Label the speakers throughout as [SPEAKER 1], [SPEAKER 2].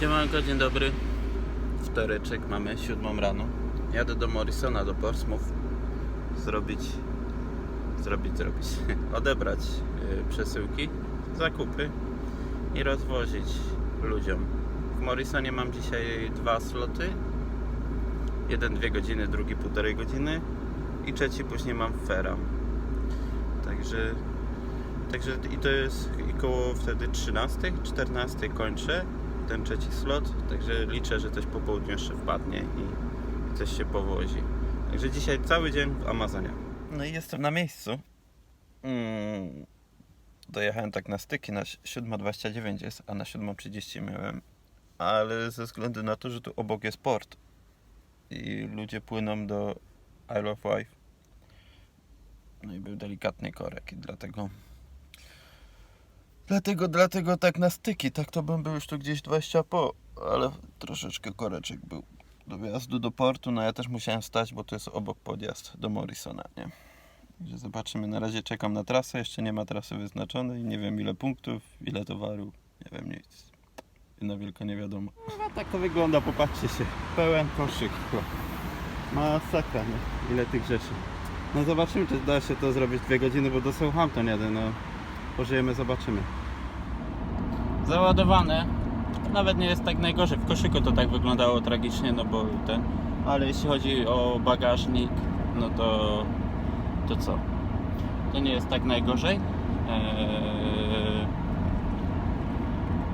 [SPEAKER 1] Siemanko, dzień dobry. Wtoreczek, mamy siódmą rano. Jadę do Morrisona, do Portsmouth. Zrobić, zrobić, zrobić. Odebrać y, przesyłki, zakupy i rozwozić ludziom. W Morrisonie mam dzisiaj dwa sloty. Jeden dwie godziny, drugi półtorej godziny i trzeci później mam Feram. Także Także i to jest i koło wtedy 13, 14 kończę ten trzeci slot, także liczę, że coś po południu jeszcze wpadnie i coś się powozi. Także dzisiaj cały dzień w Amazonie. No i jestem na miejscu. Mm, dojechałem tak na styki, na 7.29 jest, a na 7.30 miałem, ale ze względu na to, że tu obok jest port i ludzie płyną do Isle of Wife, no i był delikatny korek i dlatego Dlatego, dlatego tak na styki, tak to bym był już tu gdzieś 20 po, ale troszeczkę koreczek był do wjazdu do portu, no ja też musiałem stać, bo to jest obok podjazd do Morrisona, nie? Także zobaczymy, na razie czekam na trasę, jeszcze nie ma trasy wyznaczonej, nie wiem ile punktów, ile towaru, nie wiem nic. Jedna wielka nie wiadomo. No tak to wygląda, popatrzcie się, pełen koszyk. Masakra, nie? Ile tych rzeczy. No zobaczymy, czy da się to zrobić dwie godziny, bo do Southampton jadę, no pożyjemy, zobaczymy. Załadowane. Nawet nie jest tak najgorzej. W koszyku to tak wyglądało tragicznie, no bo ten. Ale jeśli chodzi o bagażnik, no to to co? To nie jest tak najgorzej. Eee...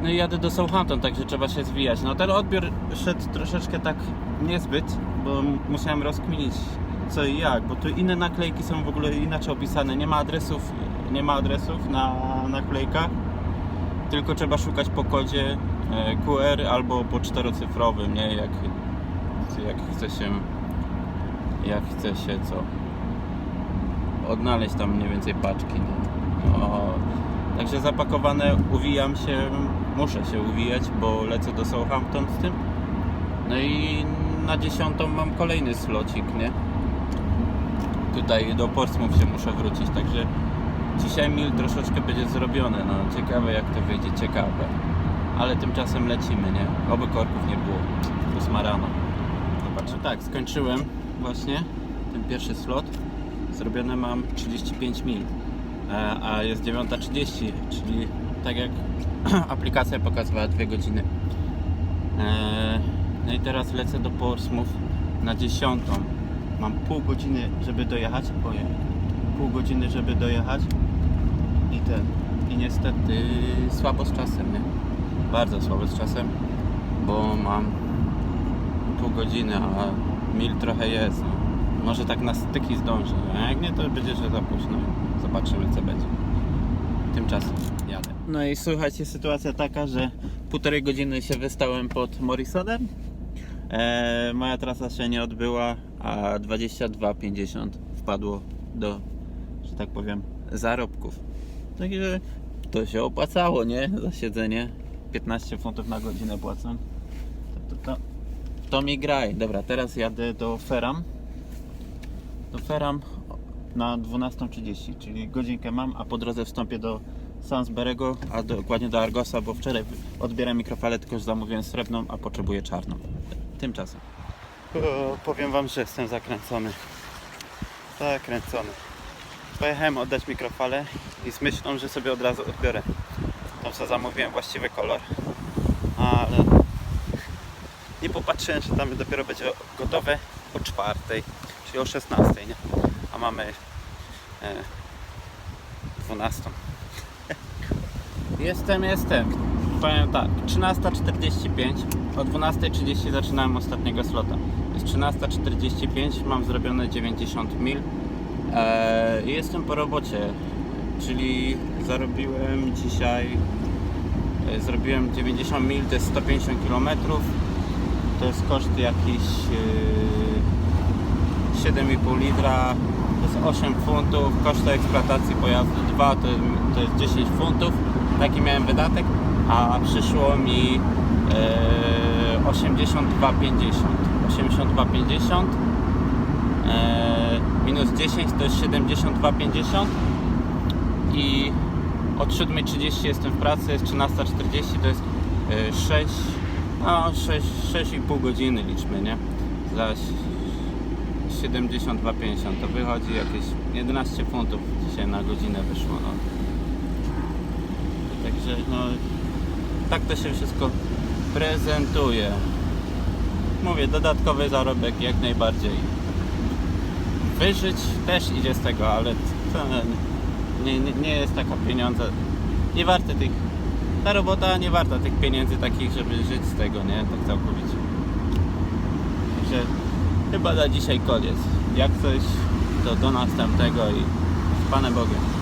[SPEAKER 1] No i jadę do Southampton, także trzeba się zwijać. No ten odbiór szedł troszeczkę tak niezbyt, bo musiałem rozkminić co i jak, bo tu inne naklejki są w ogóle inaczej opisane. Nie ma adresów, nie ma adresów na naklejkach, tylko trzeba szukać po kodzie e, QR albo po czterocyfrowym, nie? Jak, jak chce się jak chce się co odnaleźć tam mniej więcej paczki, nie? No, także zapakowane, uwijam się, muszę się uwijać, bo lecę do Southampton z tym. No i na dziesiątą mam kolejny slocik, nie? Tutaj do Portsmouth się muszę wrócić, także dzisiaj mil troszeczkę będzie zrobione, no ciekawe jak to wyjdzie, ciekawe. Ale tymczasem lecimy, nie? Oby korków nie było. Ósma rano. Zobaczę, tak, skończyłem właśnie ten pierwszy slot. Zrobione mam 35 mil, e, a jest 9.30, czyli tak jak aplikacja pokazywała 2 godziny. E, No i teraz lecę do Portsmouth na 10. Mam pół godziny, żeby dojechać. Ojej, pół godziny, żeby dojechać. I ten. I niestety słabo z czasem, nie? Bardzo słabo z czasem, bo mam pół godziny, a mil trochę jest. No. Może tak na styki zdążę, a jak nie, to będzie, że za późno. Zobaczymy, co będzie. Tymczasem jadę. No i słuchajcie, sytuacja taka, że półtorej godziny się wystałem pod Morrisonem. E, moja trasa się nie odbyła, a 22,50 wpadło do, że tak powiem, zarobków. Także to się opłacało, nie? Za siedzenie. 15 funtów na godzinę płacą. To, to, to, to mi graj. Dobra, teraz jadę do Feram. Do Feram na 12.30, czyli godzinkę mam, a po drodze wstąpię do Sainsbury'ego, a dokładnie do Argosa, bo wczoraj odbieram mikrofalę, tylko zamówiłem srebrną, a potrzebuję czarną. Tymczasem. O, powiem wam, że jestem zakręcony. Zakręcony. Pojechałem oddać mikrofalę i z myślą, że sobie od razu odbiorę tą co zamówiłem właściwy kolor. Ale nie popatrzyłem, że tam dopiero będzie gotowe o czwartej, czyli o 16, nie? A mamy e, 12. Jestem, jestem. Powiem tak, 13.45, o 12.30 zaczynałem ostatniego slota. Jest 13.45, mam zrobione 90 mil. Eee, jestem po robocie, czyli zarobiłem dzisiaj, e, zrobiłem 90 mil, to jest 150 km. To jest koszt jakiś e, 7,5 litra, to jest 8 funtów, koszt eksploatacji pojazdu 2 to, to jest 10 funtów, taki miałem wydatek, a przyszło mi e, 82,50. 82,50 e, minus 10 to jest 72,50 i od 7.30 jestem w pracy, jest 13.40 to jest e, 6 No 6, 6,5 godziny liczmy, nie? Za 72,50 to wychodzi jakieś 11 funtów dzisiaj na godzinę wyszło, no. Także no tak to się wszystko prezentuje. Mówię, dodatkowy zarobek jak najbardziej. Wyżyć też idzie z tego, ale nie, nie, nie jest taka pieniądze. Nie warte tych. Ta robota nie warta tych pieniędzy takich, żeby żyć z tego, nie? Tak całkowicie. Także chyba na dzisiaj koniec. Jak coś, to do następnego i z Panem Bogiem.